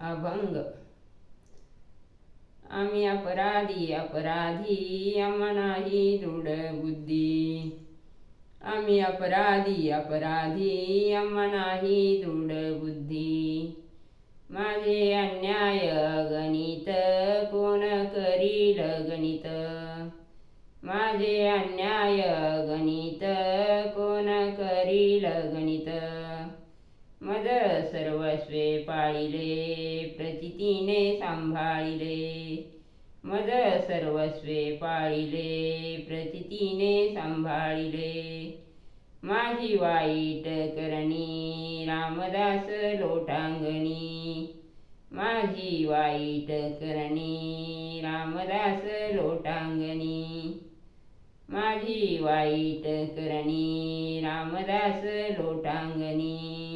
अभंग. आम्ही अपराधी अपराधी आम्हा नाही दृढ बुद्धी. आम्ही अपराधी अपराधी आम्हा नाही दृढ बुद्धी. माझे अन्याय गणित कोण करील गणित? माझे अन्याय गणित कोण करील गणित? मद सर्वस्वे पाळिले प्रतितीने सांभाळिले मद सर्वस्वे पाळिले प्रतितीने सांभाळिले माझी वाईट करणी रामदास लोटांगणी. माझी वाईट करणी रामदास लोटांगणी. माझी वाईट करणी रामदास लोटांगणी.